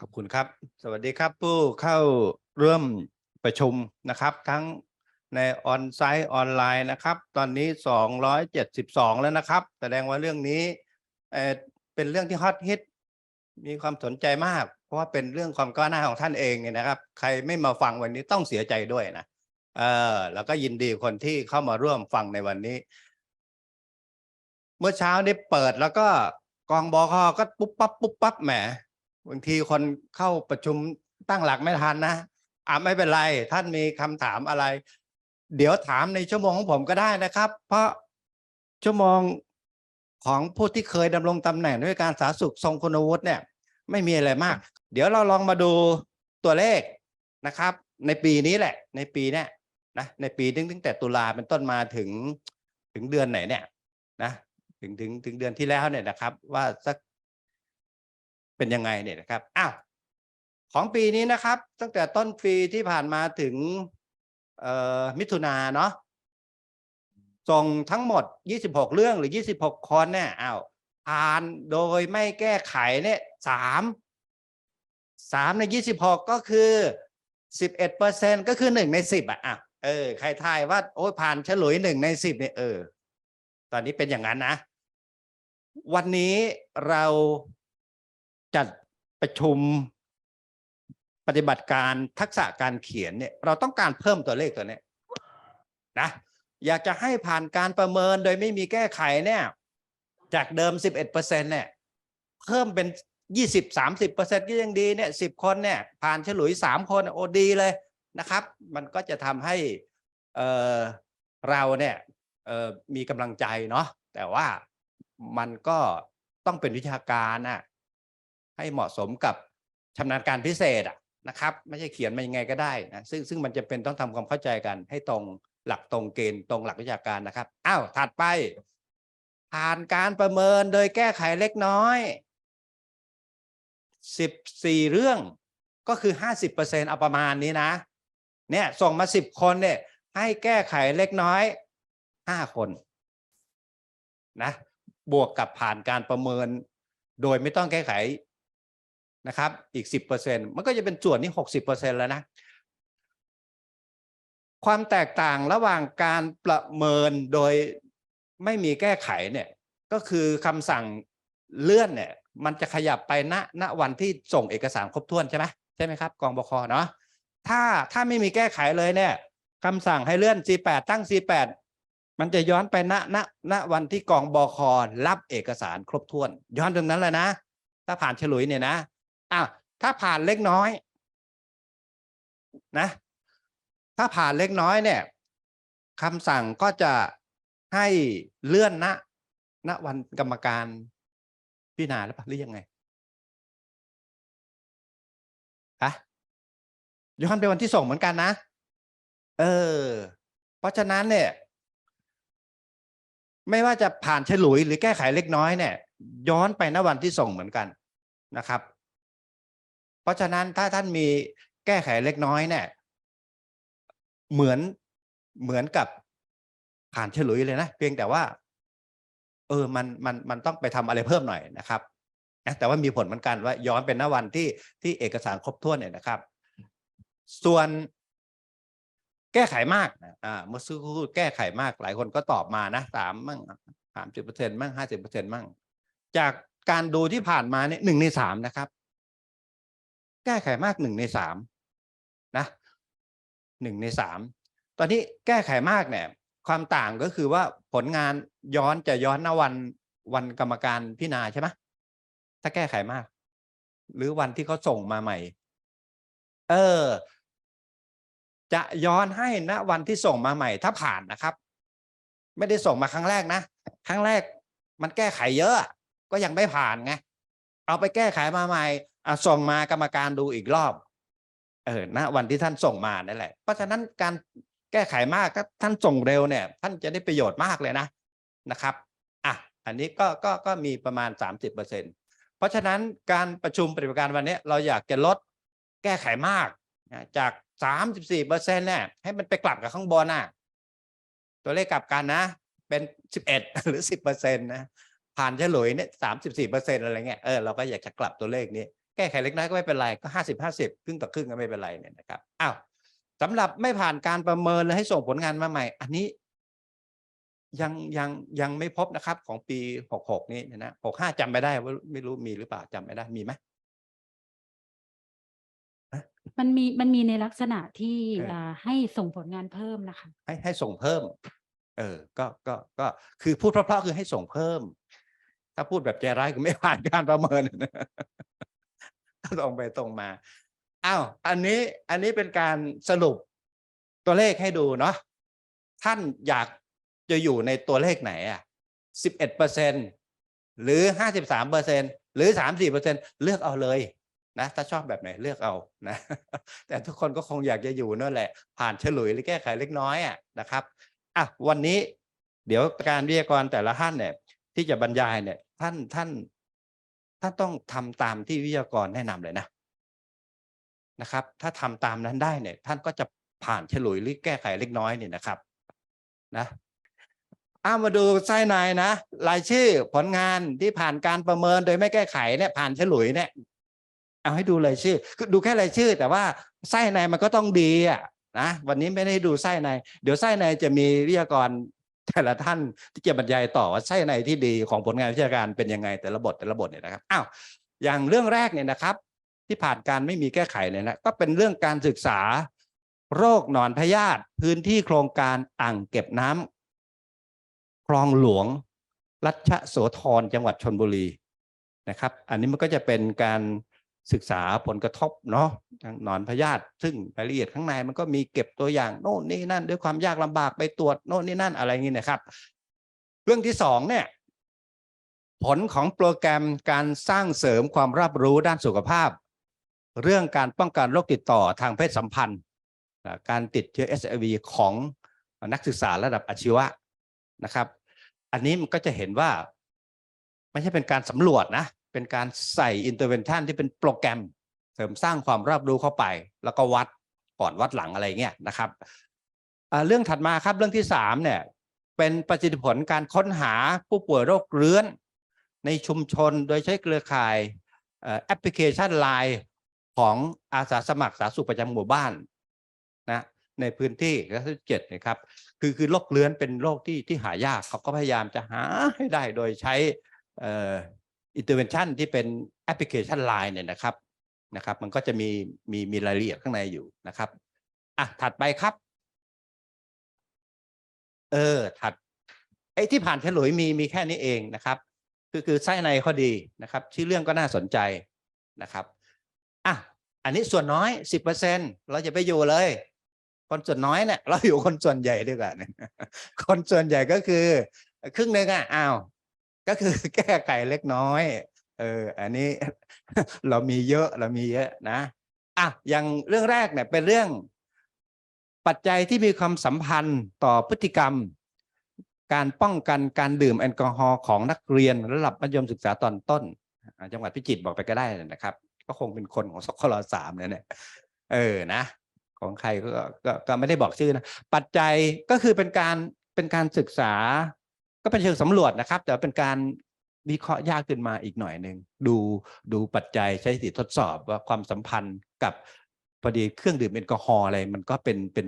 ขอบคุณครับ สวัสดีครับผู้เข้าร่วมประชุมนะครับ ทั้งในออนไซต์ออนไลน์นะครับ ตอนนี้ 272 แล้วนะครับ แสดงว่าเรื่องนี้เอ่อเป็นเรื่องที่ฮอตฮิตมีความสนใจมาก เพราะว่าเป็นเรื่องความก้าวหน้าของท่านเองเนี่ยนะครับ ใครไม่มาฟังวันนี้ต้องเสียใจด้วยนะเออแล้วก็ยินดีคนที่เข้ามาร่วมฟังในวันนี้ เมื่อเช้านี้เปิดแล้วก็กองบอคอก็ปุ๊บปั๊บปุ๊บปั๊บแหม บางทีคนเข้าประชุมตั้งหลักไม่ทันนะอ่าไม่เป็นไร ท่านมีคำถามอะไร เดี๋ยวถามในชั่วโมงของผมก็ได้นะครับ เพราะชั่วโมงของผู้ที่เคยดำรงตำแหน่งด้วยการสาธารณสุขทรงคุณวุฒิเนี่ย ไม่มีอะไรมาก เดี๋ยวเราลองมาดูตัวเลขนะครับ ในปีนี้แหละ ในปีเนี้ยนะในปีตั้งแต่ตุลาเป็นต้นมาถึงถึงเดือนไหนเนี่ยนะถึงถึงถึงเดือนที่แล้วเนี่ยนะครับ ว่าสัก เป็นยังไงเนี่ยนะครับอ้าวของปีนี้นะครับ ตั้งแต่ต้นปีที่ผ่านมาถึงมิถุนาเนาะส่งทั้งหมด 26 เรื่องหรือ 26 คนเนี่ยอ้าวผ่านโดยไม่แก้ไขเนี่ยสามสามใน 26 ก็คือ 11เปอร์เซ็นก็คือหนึ่งในสิบอะอะเออใครทายว่าโอ้ยผ่านฉลุยหนึ่งในสิบเนี่ยเออตอนนี้เป็นอย่างนั้นนะ วันนี้เรา จัดประชุมปฏิบัติการทักษะการเขียนเนี่ยเราต้องการเพิ่มตัวเลขตัวเนี้ยนะอยากจะให้ผ่านการประเมินโดยไม่มีแก้ไขเนี่ยจากเดิม 11เปอร์เซ็นเนี่ยเพิ่มเป็น 20 30เปอร์เซ็นก็ยังดีเนี่ย10 คนเนี่ยผ่านฉลุย 3 คนโอ้ดีเลยนะครับ มันก็จะทำให้เออเราเนี่ยเออมีกำลังใจเนาะแต่ว่ามันก็ต้องเป็นวิชาการน่ะ ให้เหมาะสมกับชำนาญการพิเศษอะนะครับ ไม่ใช่เขียนมายังไงก็ได้นะซึ่งซึ่งมันจะเป็นต้องทำความเข้าใจกัน ให้ตรงหลักตรงเกณฑ์ตรงหลักวิชาการนะครับอ้าวถัดไป ผ่านการประเมินโดยแก้ไขเล็กน้อยสิบสี่เรื่องก็คือห้าสิบเปอร์เซ็นเอาประมาณนี้นะ เนี่ยส่งมาสิบคนเนี่ยให้แก้ไขเล็กน้อยห้าคนนะบวกกับผ่านการประเมิน โดยไม่ต้องแก้ไข นะครับอีกสิบเปอร์เซ็นมันก็จะเป็นส่วนที่หกสิบเปอร์เซ็นแล้วนะ ความแตกต่างระหว่างการประเมินโดยไม่มีแก้ไขเนี่ยก็คือคำสั่งเลื่อนเนี่ยมันจะขยับไปณณวันที่ส่งเอกสารครบถ้วนใช่ไหมใช่ไหมครับกองบคเนาะถ้าถ้าไม่มีแก้ไขเลยเนี่ยคำสั่งให้เลื่อน C8 ตั้ง C8 มันจะย้อนไปณณณวันที่กองบครับเอกสารครบถ้วน ย้อนตรงนั้นเลยนะ ถ้าผ่านฉลุยเนี่ยนะ อ้าวถ้าผ่านเล็กน้อยนะถ้าผ่านเล็กน้อยเนี่ยคำสั่งก็จะให้เลื่อนณณวันกรรมการพิจารณาหรือเปล่าหรือยังไงฮะย้อนไปวันที่ส่งเหมือนกันนะ เออ เพราะฉะนั้นเนี่ย ไม่ว่าจะผ่านฉลุยหรือแก้ไขเล็กน้อยเนี่ย ย้อนไปณวันที่ส่งเหมือนกันนะครับ ราะฉะนั้นถ้าท่านมีแก้ไขเล็กน้อยเนี่ยเหมือนเหมือนกับผ่านเฉลุยเลยนะเพียงแต่ว่า เออมันมันมันต้องไปทำอะไรเพิ่มหน่อยนะครับนะแต่ว่ามีผลเหมือนกันว่าย้อนเป็นณวันที่ที่เอกสารครบถ้วนเนี่ยนะครับ ส่วนแก้ไขมากนะอ่าเมื่อสักครู่แก้ไขมากหลายคนก็ตอบมานะสามมั่งสามสิบเปอร์เซ็นต์มั่งห้าสิบเปอร์เซ็นต์มั่ง จากการดูที่ผ่านมาเนี่ยหนึ่งในสามนะครับ แก้ไขมากหนึ่งในสามนะหนึ่งในสามตอนนี้แก้ไขมากเนี่ยความต่างก็คือว่าผลงานย้อนจะย้อนณวันวันกรรมการพิจารณาใช่ไหมถ้าแก้ไขมาก หรือวันที่เขาส่งมาใหม่ เออ จะย้อนให้ณวันที่ส่งมาใหม่ ถ้าผ่านนะครับ ไม่ได้ส่งมาครั้งแรกนะครั้งแรกมันแก้ไขเยอะ ก็ยังไม่ผ่านไงเอาไปแก้ไขมาใหม่ อะส่งมากรรมการดูอีกรอบเออณวันที่ท่านส่งมานั่นแหละ เพราะฉะนั้นการแก้ไขมากถ้าท่านส่งเร็วเนี่ย ท่านจะได้ประโยชน์มากเลยนะนะครับอะอันนี้ก็ก็ก็มีประมาณสามสิบเปอร์เซ็นเพราะฉะนั้นการประชุมปฏิบัติการวันนี้เราอยากจะลดแก้ไขมากนะจากสามสิบสี่เปอร์เซ็นเนี่ยให้มันไปกลับกับข้างบนน่ะตัวเลขกลับกันนะเป็นสิบเอ็ดหรือสิบเปอร์เซ็นต์นะผ่านเฉลยเนี่ยสามสิบสี่เปอร์เซ็นอะไรเงี้ยเออเราก็อยากจะกลับตัวเลขนี้ แก้ไขเล็กน้อยก็ไม่เป็นไรก็ห้าสิบห้าสิบครึ่งต่อครึ่งก็ไม่เป็นไรเนี่ยนะครับอ้าวสำหรับไม่ผ่านการประเมินและให้ส่งผลงานมาใหม่ อันนี้ยังยังยังไม่พบนะครับของปีหกหกนี้นะหกห้าจำไม่ได้ว่าไม่รู้มีหรือเปล่าจำไม่ได้มีไหมมันมีมันมีในลักษณะที่เอออ่าให้ส่งผลงานเพิ่มนะคะ ให้ให้ส่งเพิ่ม เออ ก็ก็ก็คือพูดเพราะๆคือให้ส่งเพิ่ม ถ้าพูดแบบใจร้ายคือไม่ผ่านการประเมิน ตรงไปตรงมาอ้าวอันนี้อันนี้เป็นการสรุปตัวเลขให้ดูเนาะท่านอยากจะอยู่ในตัวเลขไหนอะสิบเอ็ดเปอร์เซ็นหรือห้าสิบสามเปอร์เซ็นหรือสามสี่เปอร์เซ็นเลือกเอาเลยนะถ้าชอบแบบไหนเลือกเอานะ แต่ทุกคนก็คงอยากจะอยู่นั่นแหละ ผ่านเฉลุยหรือแก้ไขเล็กน้อยอะนะครับอะวันนี้เดี๋ยวการวิทยากรแต่ละท่านเนี่ย ที่จะบรรยายเนี่ย ท่านท่าน ท่านต้องทำตามที่วิทยากรแนะนำเลยนะนะครับ ถ้าทำตามนั้นได้เนี่ย ท่านก็จะผ่านเฉลุยหรือแก้ไขเล็กน้อยเนี่ยนะครับนะอามาดูไส้ในนะรายชื่อผลงานที่ผ่านการประเมินโดยไม่แก้ไขเนี่ยผ่านเฉลุยเนี่ยเอาให้ดูรายชื่อคือดูแค่รายชื่อ แต่ว่าไส้ในมันก็ต้องดีอะนะวันนี้ไม่ได้ดูไส้ใน เดี๋ยวไส้ในจะมีวิทยากร แต่ละท่านที่จะบรรยายต่อว่าไส้ในที่ดีของผลงานวิชาการเป็นยังไงแต่ละบทแต่ละบทเนี่ยนะครับอ้าวอย่างเรื่องแรกเนี่ยนะครับ ที่ผ่านการไม่มีแก้ไขเนี่ยนะก็เป็นเรื่องการศึกษา โรคหนอนพยาธิพื้นที่โครงการอ่างเก็บน้ำคลองหลวง รัชโสธรจังหวัดชนบุรีนะครับ อันนี้มันก็จะเป็นการ ศึกษาผลกระทบเนาะทางหนอนพยาธิซึ่งรายละเอียดข้างในมันก็มีเก็บตัวอย่างโน่นนี่นั่น ด้วยความยากลำบากไปตรวจโน่นนี่นั่นอะไรอย่างนี้นะครับ เรื่องที่สองเนี่ยผลของโปรแกรมการสร้างเสริมความรับรู้ด้านสุขภาพ เรื่องการป้องกันโรคติดต่อทางเพศสัมพันธ์ การติดเชื้อ SIV ของนักศึกษาระดับอาชีวะนะครับ อันนี้มันก็จะเห็นว่า ไม่ใช่เป็นการสำรวจนะ เป็นการใส่อินเตอร์เวนชันที่เป็นโปรแกรม เสริมสร้างความรับรู้เข้าไป แล้วก็วัดก่อนวัดหลังอะไรเงี้ยนะครับเรื่องถัดมาครับเรื่องที่สามเนี่ยเป็นประสิทธิผลการค้นหาผู้ป่วยโรคเรื้อน ในชุมชนโดยใช้เครือข่ายแอปพลิเคชันไลน์ของอาสาสมัครสาธารณสุขประจำหมู่บ้านนะในพื้นที่ก็ที่เจ็ดนะครับคือคือโรคเรื้อนเป็นโรคที่ที่หายากเขาก็พยายามจะหาให้ได้โดยใช้ อินเตอร์เวนชันที่เป็นแอปพลิเคชันไลน์เนี่ยนะครับนะครับ มันก็จะมีมีมีรายละเอียดข้างในอยู่นะครับอะถัดไปครับ เออถัดไอ้ที่ผ่านฉลุยมีมีแค่นี้เองนะครับคือคือไส้ในเขาดีนะครับ ชื่อเรื่องก็น่าสนใจนะครับอะอันนี้ส่วนน้อยสิบเปอร์เซ็นเราจะไปอยู่เลย คนส่วนน้อยเนี่ยเราอยู่คนส่วนใหญ่ด้วยกันคนส่วนใหญ่ก็คือ ครึ่งหนึ่งอะอ้าว ก็คือแก้ไขเล็กน้อย เออ อันนี้เรามีเยอะเรามีเยอะนะอะอย่างเรื่องแรกเนี่ยเป็นเรื่อง ปัจจัยที่มีความสัมพันธ์ต่อพฤติกรรม การป้องกันการดื่มแอลกอฮอล์ของนักเรียนระดับมัธยมศึกษาตอนต้น จังหวัดพิจิตรบอกไปก็ได้นะครับ ก็คงเป็นคนของสคลสามเนี่ยเนี่ยเออนะของใครก็ก็ก็ไม่ได้บอกชื่อนะปัจจัยก็คือเป็นการเป็นการศึกษา ก็เป็นเชิงสำรวจนะครับ แต่เป็นการวิเคราะห์ยากขึ้นมาอีกหน่อยหนึ่งดูดูปัจจัยใช้สิทธิทดสอบว่าความสัมพันธ์กับพอดีเครื่องดื่มแอลกอฮอล์อะไรมันก็เป็นเป็น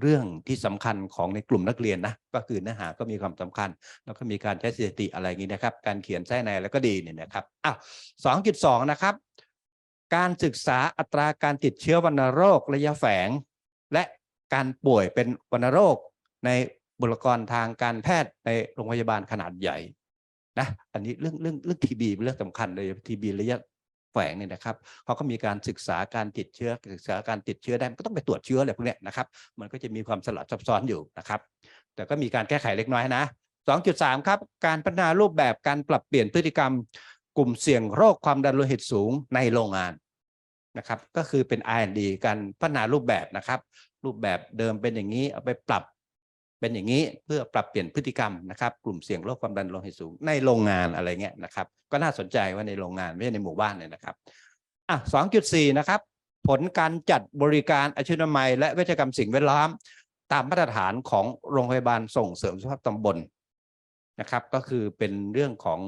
เรื่องที่สำคัญของในกลุ่มนักเรียนนะก็คือเนื้อหาก็มีความสำคัญ แล้วก็มีการใช้สถิติอะไรอย่างนี้นะครับ การเขียนไส้ในแล้วก็ดีเนี่ยนะครับอ้าวสองจุดสองนะครับ การศึกษาอัตราการติดเชื้อวัณโรคระยะแฝง และการป่วยเป็นวัณโรคใน บุคลากรทางการแพทย์ในโรงพยาบาลขนาดใหญ่นะอันนี้เรื่องเรื่องเรื่องทีบีเป็นเรื่องสำคัญเลยทีบีระยะแฝงเนี่ยนะครับเขาก็มีการศึกษาการติดเชื้อศึกษาการติดเชื้อได้มันก็ต้องไปตรวจเชื้ออะไรพวกนี้นะครับ มันก็จะมีความสลับซับซ้อนอยู่นะครับ แต่ก็มีการแก้ไขเล็กน้อยนะ 2.3 ครับ การพัฒนารูปแบบการปรับเปลี่ยนพฤติกรรม กลุ่มเสี่ยงโรคความดันโลหิตสูงในโรงงานนะครับ ก็คือเป็น R&D การพัฒนารูปแบบนะครับ รูปแบบเดิมเป็นอย่างนี้เอาไปปรับ เป็นอย่างนี้เพื่อปรับเปลี่ยนพฤติกรรมนะครับกลุ่มเสี่ยงโรคความดันโลหิตสูงในโรงงานอะไรเงี้ยนะครับก็น่าสนใจว่าในโรงงานไม่ใช่ในหมู่บ้านเนี่ยนะครับอะ2.4นะครับผลการจัดบริการอาชีวนามัย และเวชกรรมสิ่งแวดล้อม ตามมาตรฐานของโรงพยาบาลส่งเสริมสุขภาพตำบลนะครับ ก็คือเป็นเรื่องของ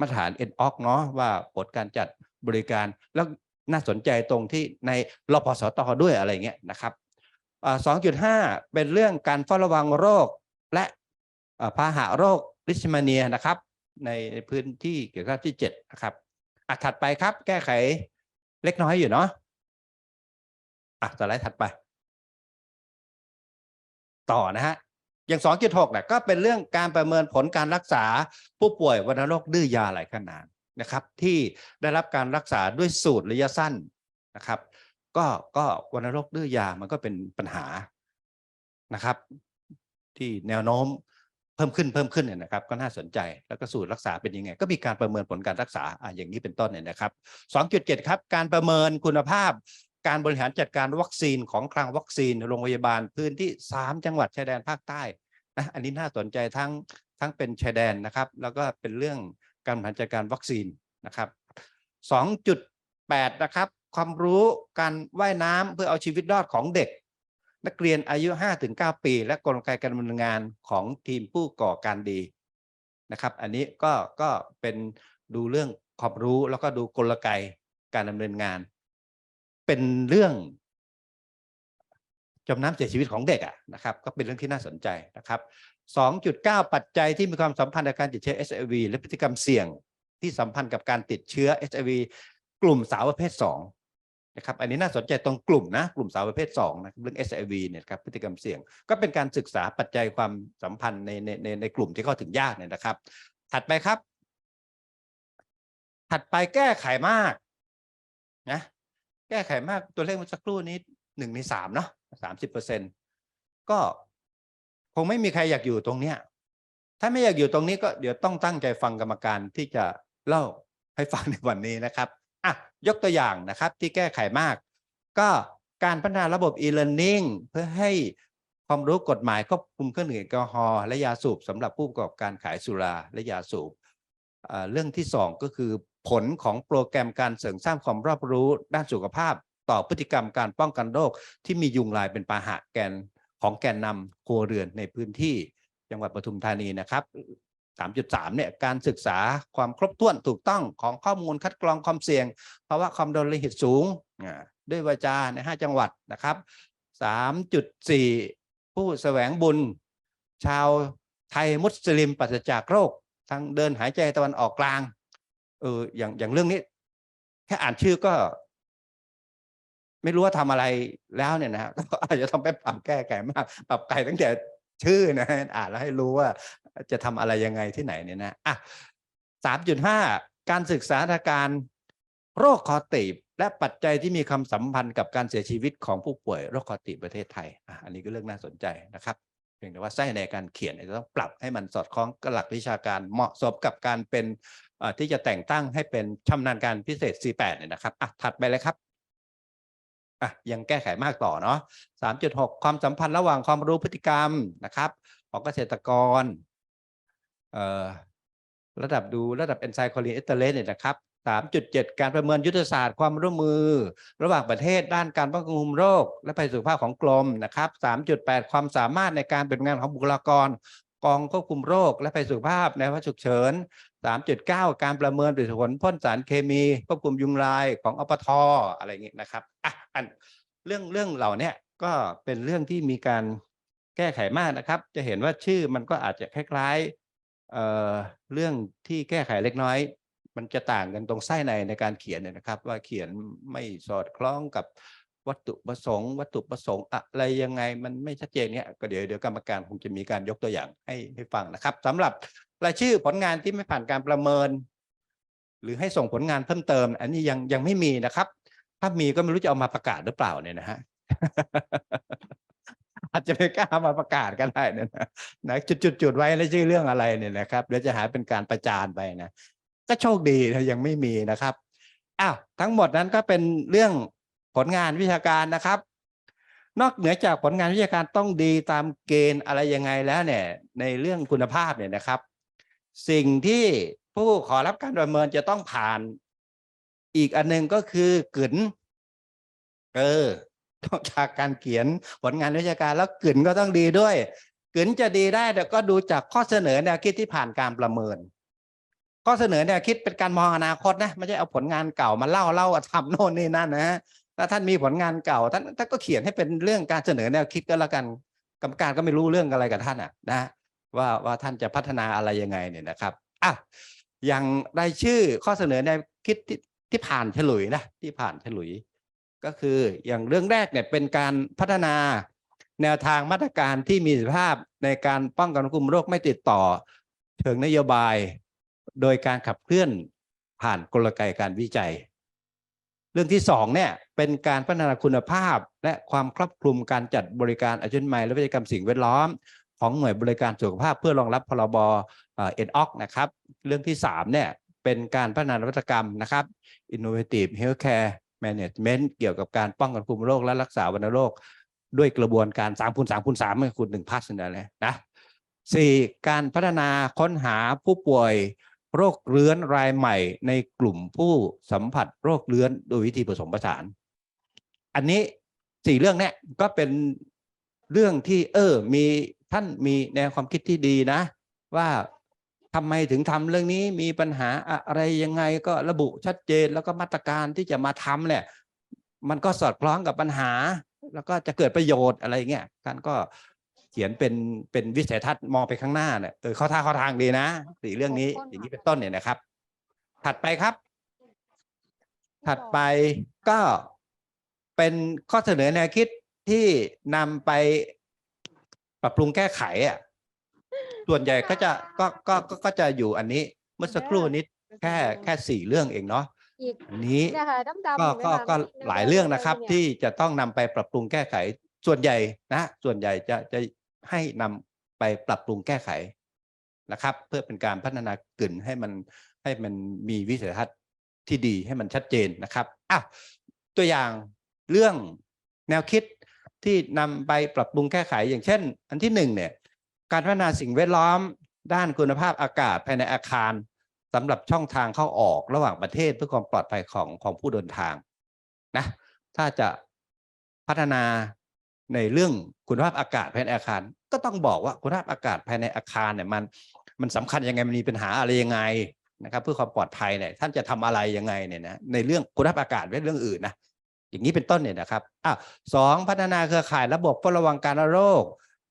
มาตรฐาน n o อกเนาะว่าผลการจัดบริการแล้วน่าสนใจตรงที่ในรพสตด้วยอะไรเงี้ยนะครับ สองจุดห้าเป็นเรื่องการเฝ้าระวังโรคและพาหะโรคลิชมาเนียนะครับ ในพื้นที่เกี่ยวกับที่เจ็ดนะครับอะถัดไปครับแก้ไขเล็กน้อยอยู่เนาะอะสไลด์ถัดไป ต่อนะฮะอย่าง 2.6เนี่ยก็เป็นเรื่องการประเมินผลการรักษาผู้ป่วยวัณโรคดื้อยาหลายขนานนะครับ ที่ได้รับการรักษาด้วยสูตรระยะสั้นนะครับ ก็ก็วัณโรคดื้อยามันก็เป็นปัญหานะครับ ที่แนวโน้มเพิ่มขึ้นเพิ่มขึ้นเนี่ยนะครับ ก็น่าสนใจแล้วก็สูตรรักษาเป็นยังไง ก็มีการประเมินผลการรักษาอะอย่างนี้เป็นต้นเนี่ยนะครับ 2.7 ครับ การประเมินคุณภาพ การบริหารจัดการวัคซีนของคลังวัคซีนโรงพยาบาลพื้นที่ 3 จังหวัดชายแดนภาคใต้นะอันนี้น่าสนใจทั้งทั้งเป็นชายแดนนะครับ แล้วก็เป็นเรื่องการบริหารจัดการวัคซีนนะครับ 2.8 นะครับ ความรู้การว่ายน้ำเพื่อเอาชีวิตรอดของเด็ก นักเรียนอายุ 5-9 ปี และกลไกการดำเนินงานของทีมผู้ก่อการดีนะครับ อันนี้ก็ก็เป็นดูเรื่องความรู้แล้วก็ดูกลไกการดำเนินงาน เป็นเรื่องจมน้ำเสียชีวิตของเด็กอะนะครับ ก็เป็นเรื่องที่น่าสนใจนะครับ 2.9 ปัจจัยที่มีความสัมพันธ์กับการติดเชื้อ HIV และพฤติกรรมเสี่ยงที่สัมพันธ์กับการติดเชื้อ HIV กลุ่มสาวประเภท 2 นะครับอันนี้น่าสนใจตรงกลุ่มนะกลุ่มสาวประเภท2นะเรื่อง HIV เนี่ยครับพฤติกรรมเสี่ยง ก็เป็นการศึกษาปัจจัยความสัมพันธ์ในในในในกลุ่มที่เข้าถึงยากเนี่ยนะครับ ถัดไปครับ ถัดไปแก้ไขมากนะแก้ไขมากตัวเลขเมื่อสักครู่นี้หนึ่งในสามเนาะสามสิบเปอร์เซ็นก็คงไม่มีใครอยากอยู่ตรงเนี้ยถ้าไม่อยากอยู่ตรงนี้ก็เดี๋ยวต้องตั้งใจฟังกรรมการที่จะเล่าให้ฟังในวันนี้นะครับ อะยกตัวอย่างนะครับที่แก้ไขมาก ก็การพัฒนาระบบ e-learning เพื่อให้ความรู้กฎหมายควบคุมเครื่องดื่มแอลกอฮอล์และยาสูบสำหรับผู้ประกอบการขายสุราและยาสูบเรื่องที่สองก็คือผลของโปรแกรมการเสริมสร้างความรอบรู้ด้านสุขภาพ ต่อพฤติกรรมการป้องกันโรคที่มียุงลายเป็นพาหะแกนของแกนนำครัวเรือนในพื้นที่จังหวัดปทุมธานีนะครับ 3.3เนี่ยการศึกษาความครบถ้วนถูกต้องของข้อมูลคัดกรองความเสี่ยงภาวะความดันโลหิตสูงด้วยวาจาใน 5 จังหวัดนะครับ 3.4 ผู้แสวงบุญ ชาวไทยมุสลิมปราศจากโรคทางเดินหายใจตะวันออกกลางเอออย่างอย่างเรื่องนี้ แค่อ่านชื่อก็ ไม่รู้ว่าทำอะไรแล้วเนี่ยนะก็อาจจะต้องไปปรับแก้ไขมากปรับไก่ตั้งแต่ชื่อนะอ่านแล้วให้รู้ว่า จะทำอะไรยังไงที่ไหนเนี่ยนะอะสามจุดห้าการศึกษาอาการโรคคอตีบและปัจจัยที่มีความสัมพันธ์กับการเสียชีวิตของผู้ป่วยโรคคอตีบประเทศไทยอะอันนี้ก็เรื่องน่าสนใจนะครับเพียงแต่ว่าไส้ในการเขียนจะต้องปรับให้มันสอดคล้องกับหลักวิชาการเหมาะสมกับการเป็นที่จะแต่งตั้งให้เป็นชำนาญการพิเศษ C8 เนี่ยนะครับอะถัดไปเลยครับอะยังแก้ไขมากต่อเนาะ3.6 ความสัมพันธ์ระหว่างความรู้พฤติกรรมนะครับ ของเกษตรกร ระดับดูระดับ e n z y m e c o l i n e t e r a t e เนี่ยนะครับ3.7 การประเมินยุทธศาสตร์ความร่วมมือ ระหว่างประเทศด้านการป้องกันคุมโรค และภัยสุขภาพของกรมนะครับ 3.8 ความสามารถในการเป็นงานของบุคลากร กองควบคุมโรค และภัยสุขภาพในภาวะฉุกเฉิน 3.9 การประเมินผลพ่นสารเคมี ควบคุมยุงลายของอปทอะไรอย่างนี้นะครับอะอันเรื่องเรื่องเหล่านี้ก็เป็นเรื่องที่มีการแก้ไขมากนะครับ จะเห็นว่าชื่อมันก็อาจจะคล้ายๆ เเรื่องที่แก้ไขเล็กน้อย มันจะต่างกันตรงไส้ในในการเขียนเนี่ยนะครับ ว่าเขียนไม่สอดคล้องกับวัตถุประสงค์วัตถุประสงค์อะไรยังไงมันไม่ชัดเจนเนี่ยก็เดี๋ยวเดี๋ยวกรรมการคงจะมีการยกตัวอย่างให้ให้ฟังนะครับสำหรับรายชื่อผลงานที่ไม่ผ่านการประเมิน หรือให้ส่งผลงานเพิ่มเติม อันนี้ยังยังไม่มีนะครับ ถ้ามีก็ไม่รู้จะเอามาประกาศหรือเปล่าเนี่ยนะฮะ อาจจะไม่กล้ามาประกาศก็ได้นะนะจุดจุดจุดไว้แล้วชื่อเรื่องอะไรเนี่ยนะครับเดี๋ยวจะหาเป็นการประจานไปนะก็โชคดีนะยังไม่มีนะครับอ้าวทั้งหมดนั้นก็เป็นเรื่องผลงานวิชาการนะครับ นอกเหนือจากผลงานวิชาการต้องดีตามเกณฑ์อะไรยังไงแล้วเนี่ยในเรื่องคุณภาพเนี่ยนะครับ สิ่งที่ผู้ขอรับการประเมินจะต้องผ่าน อีกอันหนึงก็คือกึนเออ นอกจากการเขียนผลงานวิชาการแล้วกึนก็ต้องดีด้วยกึนจะดีได้แต่ก็ดูจากข้อเสนอแนวคิดที่ผ่านการประเมิน ข้อเสนอแนวคิดเป็นการมองอนาคตนะไม่ใช่เอาผลงานเก่ามาเล่าเล่าทำโน่นนี่นั่นนะฮะถ้าท่านมีผลงานเก่าท่านท่านก็เขียนให้เป็นเรื่องการเสนอแนวคิดก็แล้วกันกรรมการก็ไม่รู้เรื่องอะไรกับท่านอะนะว่าว่าท่านจะพัฒนาอะไรยังไงเนี่ยนะครับอะอย่างรายชื่อข้อเสนอแนวคิดที่ที่ผ่านฉลุยนะที่ผ่านฉลุย ก็คืออย่างเรื่องแรกเนี่ยเป็นการพัฒนาแนวทางมาตรการที่มีประสิทธิภาพในการป้องกันควบคุมโรคไม่ติดต่อ เชิงนโยบาย โดยการขับเคลื่อนผ่านกลไกการวิจัย เรื่องที่สองเนี่ยเป็นการพัฒนาคุณภาพ และความครอบคลุมการจัดบริการอาชีพใหม่และวิจัยกรรมสิ่งแวดล้อม ของหน่วยบริการสุขภาพเพื่อรองรับพรบเอ็นออกนะครับ เรื่องที่สามเนี่ยเป็นการพัฒนานวัตกรรมนะครับ Innovative Healthcare Management เกี่ยวกับการป้องกันคุมโรคและรักษาวัณโรค ด้วยกระบวนการ3คูณ3คูณ3ไม่คูณ1พัสนั่นแหละนะสี่การพัฒนาค้นหาผู้ป่วยโรคเรื้อนรายใหม่ในกลุ่มผู้สัมผัสโรคเรื้อนโดยวิธีผสมผสาน อันนี้สี่เรื่องเนี้ยก็เป็นเรื่องที่เออมีท่านมีแนวความคิดที่ดีนะ ว่า ทำไมถึงทำเรื่องนี้มีปัญหาอะไรยังไงก็ระบุชัดเจนแล้วก็มาตรการที่จะมาทำเนี่ยมันก็สอดคล้องกับปัญหา แล้วก็จะเกิดประโยชน์อะไรเงี้ยท่านก็เขียนเป็นเป็นวิสัยทัศน์มองไปข้างหน้าเนี่ยเออเข้าท่าเข้าทางดีนะสี่เรื่องนี้อย่างนี้เป็นต้นเนี่ยนะครับ ถัดไปครับ ถัดไปก็เป็นข้อเสนอแนวคิดที่นำไปปรับปรุงแก้ไขอะ ส่วนใหญ่ก็จะก็ก็ก็ก็จะอยู่อันนี้เมื่อสักครู่นี้แค่แค่สี่เรื่องเองเนาะอีกอันนี้เนี่ยค่ะดำๆก็เห็นไหมก็คะก็มันหลายเรื่องนะครับเนี่ยที่จะต้องนำไปปรับปรุงแก้ไขส่วนใหญ่นะส่วนใหญ่จะจะให้นำไปปรับปรุงแก้ไขนะครับ เพื่อเป็นการพัฒนากลิ่นให้มันให้มันมีวิสัยทัศน์ที่ดีให้มันชัดเจนนะครับอะตัวอย่างเรื่องแนวคิดที่นำไปปรับปรุงแก้ไขอย่างเช่น อันที่หนึ่งเนี่ย การพัฒนาสิ่งแวดล้อม ด้านคุณภาพอากาศภายในอาคารสำหรับช่องทางเข้าออกระหว่างประเทศเพื่อความปลอดภัยของของผู้เดินทางนะถ้าจะพัฒนาในเรื่องคุณภาพอากาศภายในอาคาร ก็ต้องบอกว่าคุณภาพอากาศภายในอาคารเนี่ยมันมันสำคัญยังไงมันมีปัญหาอะไรยังไงนะครับ เพื่อความปลอดภัยเนี่ยท่านจะทำอะไรยังไงเนี่ยนะในเรื่องคุณภาพอากาศไม่ใช่เรื่องอื่นนะอย่างนี้เป็นต้นเนี่ยนะครับอะสองพัฒนาเครือข่ายระบบเฝ้าระวังการโรค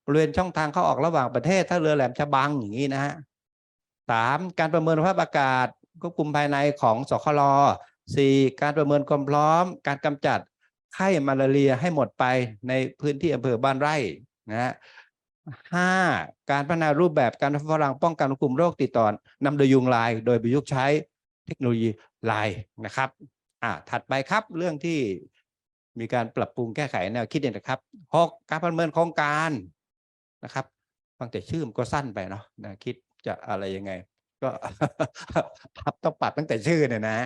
บริเวณช่องทางเข้าออกระหว่างประเทศ ถ้าเรือแหลมฉบังอย่างนี้นะฮะสามการประเมินสภาพอากาศควบคุมภายในของสคลสี่การประเมินความพร้อม การกำจัดไข้มาลาเรียให้หมดไปในพื้นที่อำเภอบ้านไร่นะฮะห้าการพัฒนารูปแบบการฝรั่งป้องกันควบคุมโรคติดต่อนำโดยยุงลาย โดยประยุกต์ใช้เทคโนโลยีลายนะครับอ่าถัดไปครับเรื่องที่มีการปรับปรุงแก้ไขแนวคิดเนี่ยนะครับหกการประเมินโครงการ นะครับฟังแต่ชื่อมันก็สั้นไปเนาะนะคิดจะอะไรยังไง ก็พับต้องปรับตั้งแต่ชื่อเนี่ยนะ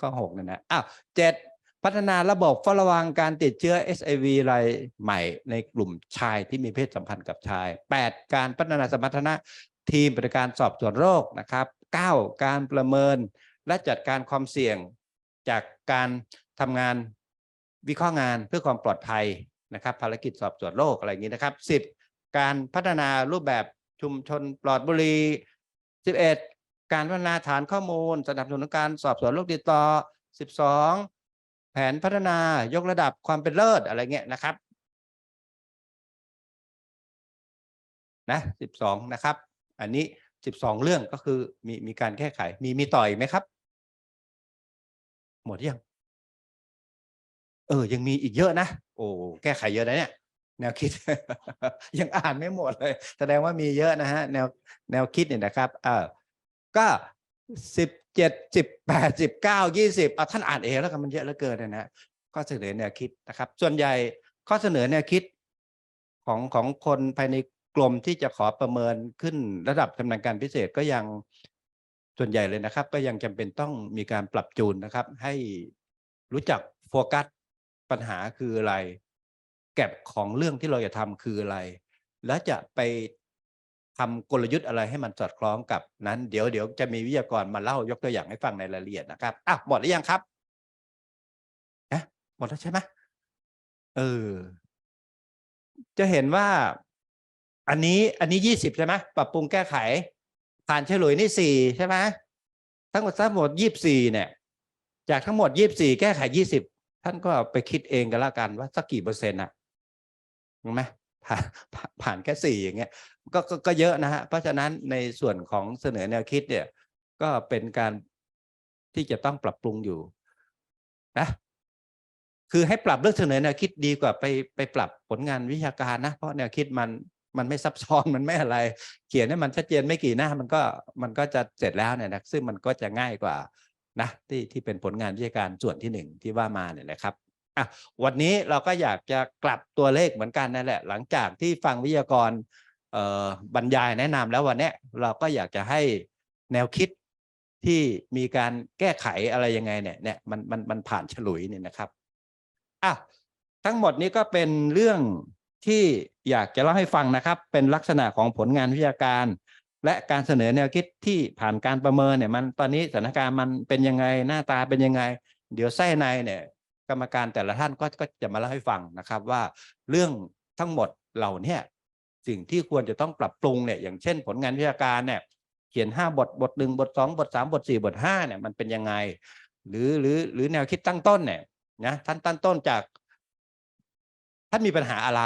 ข้อหกเนี่ยนะอ้าวเจ็ดพัฒนาระบบเฝ้าระวังการติดเชื้อ SIV รายใหม่ในกลุ่มชายที่มีเพศสัมพันธ์กับชายแปดการพัฒนาสมรรถนะทีมปฏิการสอบสวนโรคนะครับเก้าการประเมินและจัดการความเสี่ยงจากการทำงานวิเคราะห์งานเพื่อความปลอดภัยนะครับ ภารกิจสอบสวนโรคอะไรอย่างนี้นะครับสิบ การพัฒนารูปแบบชุมชนปลอดบุหรี่11 การพัฒนาฐานข้อมูล สนับสนุนการสอบสวนโรคติดต่อ 12 แผนพัฒนายกระดับความเป็นเลิศอะไรเงี้ยนะครับนะ12 นะครับ อันนี้ 12 เรื่องก็คือมีมีการแก้ไข มีมีต่ออีกไหมครับ หมดยัง เออ ยังมีอีกเยอะนะ โอ้ แก้ไขเยอะนะเนี่ย แนวคิด ยังอ่านไม่หมดเลย แสดงว่ามีเยอะนะฮะแนวแนวคิดเนี่ยนะครับเออก็สิบเจ็ดสิบแปดสิบเก้ายี่สิบเอาท่านอ่านเองแล้วกันมันเยอะเหลือเกินเนยนะข้อเสนอแนวคิดนะครับ ส่วนใหญ่ข้อเสนอแนวคิดของของคนภายในกลุ่มที่จะขอประเมินขึ้นระดับชำนาญการพิเศษก็ยังส่วนใหญ่เลยนะครับ ก็ยังจำเป็นต้องมีการปรับจูนนะครับ ให้รู้จักโฟกัสปัญหาคืออะไร แก็บของเรื่องที่เราจะทำคืออะไร แล้วจะไปทำกลยุทธ์อะไรให้มันสอดคล้องกับนั้น เดี๋ยวเดี๋ยวจะมีวิทยากรมาเล่ายกตัวอย่างให้ฟังในรายละเอียดนะครับอะหมดหรือยังครับนะหมดแล้วใช่ไหมเออ จะเห็นว่า อันนี้อันนี้ยี่สิบใช่ไหมปรับปรุงแก้ไข ผ่านเฉลยนี่สี่ใช่ไหมทั้งหมดทั้งหมดยี่สี่เนี่ย จากทั้งหมดยี่สี่แก้ไขยี่สิบท่านก็ไปคิดเองกันละกันว่าสักกี่เปอร์เซ็นต์อะ ถูกไหมผ่านผ่านผ่านแค่สี่อย่างเงี้ยก็ก็ก็เยอะนะฮะเพราะฉะนั้นในส่วนของเสนอแนวคิดเนี่ยก็เป็นการที่จะต้องปรับปรุงอยู่นะคือให้ปรับเรื่องเสนอแนวคิดดีกว่าไปไปปรับผลงานวิชาการนะ เพราะแนวคิดมันมันไม่ซับซ้อนมันไม่อะไร เขียนให้มันชัดเจนไม่กี่หน้ามันก็มันก็จะเสร็จแล้วเนี่ยนะซึ่งมันก็จะง่ายกว่านะที่ที่เป็นผลงานวิชาการส่วนที่หนึ่งที่ว่ามาเนี่ยนะครับ อะวันนี้เราก็อยากจะกลับตัวเลขเหมือนกันนั่นแหละ หลังจากที่ฟังวิทยากรบรรยายแนะนำแล้ววันนี้เราก็อยากจะให้แนวคิดที่มีการแก้ไขอะไรยังไงเนี่ยเนี่ยมันมันมันผ่านฉลุยเนี่ยนะครับอะทั้งหมดนี้ก็เป็นเรื่องที่อยากจะเล่าให้ฟังนะครับ เป็นลักษณะของผลงานวิชาการ และการเสนอแนวคิดที่ผ่านการประเมินเนี่ยมันตอนนี้สถานการณ์มันเป็นยังไงหน้าตาเป็นยังไง เดี๋ยวไส้ในเนี่ย กรรมการแต่ละท่านก็ก็จะมาเล่าให้ฟังนะครับว่าเรื่องทั้งหมดเหล่าเนี้สิ่งที่ควรจะต้องปรับปรุงเนี่ยอย่างเช่น ผลงานวิชาการเนี่ยเขียนห้าบทบทหนึ่งบทสองบทสามบทสี่บทห้าเนี่ยมันเป็นยังไง หรือหรือหรือแนวคิดตั้งต้นเนี่ยนะท่านตั้งต้นจากท่านมีปัญหาอะไร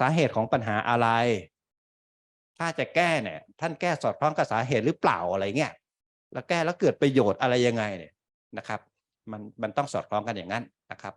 สาเหตุของปัญหาอะไร ถ้าจะแก้เนี่ย ท่านแก้สอดคล้องกับสาเหตุหรือเปล่าอะไรเงี้ยแล้วแก้แล้วเกิดประโยชน์อะไรยังไงเนี่ยนะครับ มันมันต้องสอดคล้องกันอย่างนั้นนะครับ